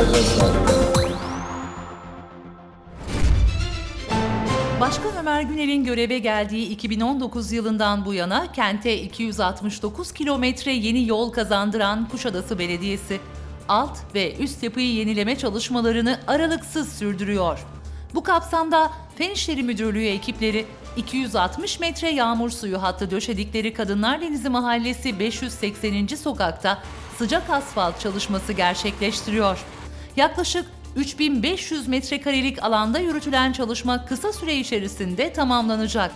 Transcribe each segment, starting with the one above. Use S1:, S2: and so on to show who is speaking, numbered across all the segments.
S1: arkadaşlar. Başkan Ömer Güner'in göreve geldiği 2019 yılından bu yana kente 269 kilometre yeni yol kazandıran Kuşadası Belediyesi alt ve üst yapıyı yenileme çalışmalarını aralıksız sürdürüyor. Bu kapsamda Fen İşleri Müdürlüğü ekipleri 260 metre yağmur suyu hattı döşedikleri Kadınlar Denizi Mahallesi 580. sokakta sıcak asfalt çalışması gerçekleştiriyor. Yaklaşık 3500 metrekarelik alanda yürütülen çalışma kısa süre içerisinde tamamlanacak.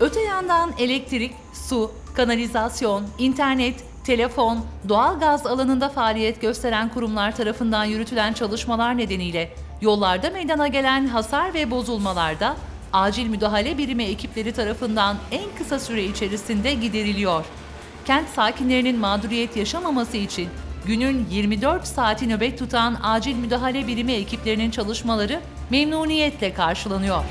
S1: Öte yandan elektrik, su, kanalizasyon, internet, telefon, doğalgaz alanında faaliyet gösteren kurumlar tarafından yürütülen çalışmalar nedeniyle yollarda meydana gelen hasar ve bozulmalarda acil müdahale birimi ekipleri tarafından en kısa süre içerisinde gideriliyor. Kent sakinlerinin mağduriyet yaşamaması için günün 24 saati nöbet tutan acil müdahale birimi ekiplerinin çalışmaları memnuniyetle karşılanıyor.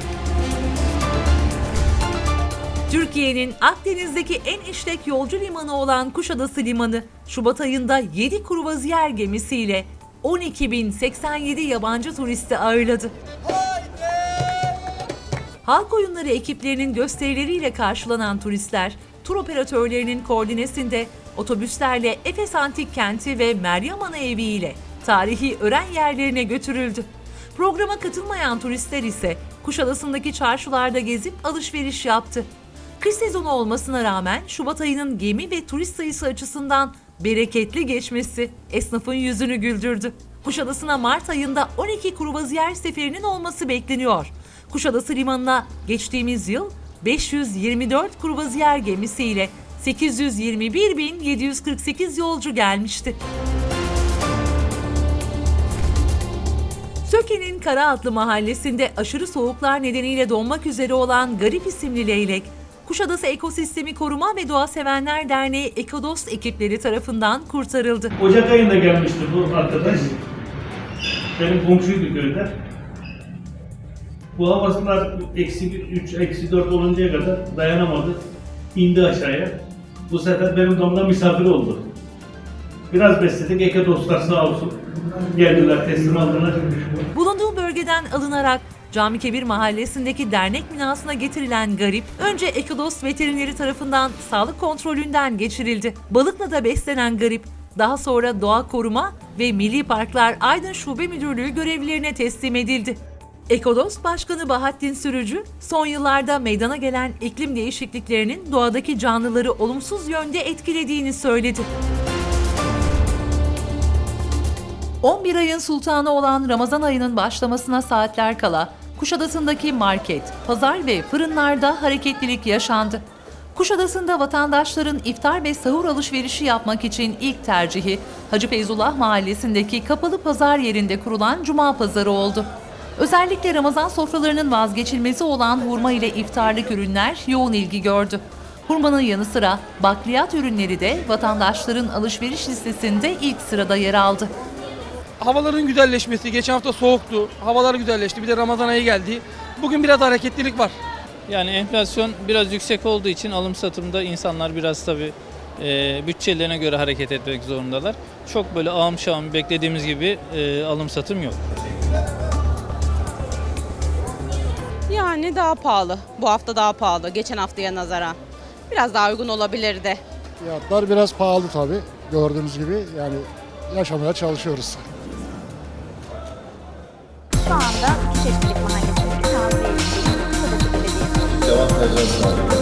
S1: Türkiye'nin Akdeniz'deki en işlek yolcu limanı olan Kuşadası Limanı, Şubat ayında 7 kruvaziyer gemisiyle 12.087 yabancı turisti ağırladı. Halk oyunları ekiplerinin gösterileriyle karşılanan turistler, tur operatörlerinin koordinesinde otobüslerle Efes Antik Kenti ve Meryem Ana Evi ile tarihi öğren yerlerine götürüldü. Programa katılmayan turistler ise Kuşadası'ndaki çarşılarda gezip alışveriş yaptı. Kış sezonu olmasına rağmen Şubat ayının gemi ve turist sayısı açısından bereketli geçmesi esnafın yüzünü güldürdü. Kuşadası'na Mart ayında 12 kruvaziyer seferinin olması bekleniyor. Kuşadası Limanı'na geçtiğimiz yıl 524 kruvaziyer gemisiyle 821.748 yolcu gelmişti. Söke'nin Kara adlı mahallesinde aşırı soğuklar nedeniyle donmak üzere olan Garip isimli leylek, Kuşadası Ekosistemi Koruma ve Doğa Sevenler Derneği Ekodost ekipleri tarafından kurtarıldı.
S2: Ocak ayında gelmişti bu arkadaş. Benim komşuydu köyde. Bu havasılar eksi 3, eksi 4 oluncaya kadar dayanamadı. İndi aşağıya. Bu sefer benim damda misafir oldu. Biraz besledik. Eke dostlar sağ olsun. Geldiler, teslim aldılar.
S1: Bulunduğu bölgeden alınarak Camikebir mahallesindeki dernek binasına getirilen garip, önce Ekodost veterineri tarafından sağlık kontrolünden geçirildi. Balıkla da beslenen garip, daha sonra Doğa Koruma ve Milli Parklar Aydın Şube Müdürlüğü görevlilerine teslim edildi. Ekodost Başkanı Bahattin Sürücü, son yıllarda meydana gelen iklim değişikliklerinin doğadaki canlıları olumsuz yönde etkilediğini söyledi. 11 ayın sultanı olan Ramazan ayının başlamasına saatler kala Kuşadası'ndaki market, pazar ve fırınlarda hareketlilik yaşandı. Kuşadası'nda vatandaşların iftar ve sahur alışverişi yapmak için ilk tercihi Hacı Feyzullah Mahallesi'ndeki kapalı pazar yerinde kurulan Cuma Pazarı oldu. Özellikle Ramazan sofralarının vazgeçilmezi olan hurma ile iftarlık ürünler yoğun ilgi gördü. Hurmanın yanı sıra bakliyat ürünleri de vatandaşların alışveriş listesinde ilk sırada yer aldı.
S3: havaların güzelleşmesi, geçen hafta soğuktu, havalar güzelleşti, bir de Ramazan ayı geldi. Bugün biraz hareketlilik var.
S4: Yani enflasyon biraz yüksek olduğu için alım satımda insanlar biraz tabii e, bütçelerine göre hareket etmek zorundalar. Çok böyle ağım şağım beklediğimiz gibi e, alım satım yok.
S5: Yani daha pahalı. Bu hafta daha pahalı. Geçen haftaya nazaran. Biraz daha uygun olabilirdi.
S6: Fiyatlar biraz pahalı tabii. Gördüğünüz gibi yani yaşamaya çalışıyoruz.
S7: Şu anda çeşitlilik Belediyesi.
S8: Devam edeceğiz.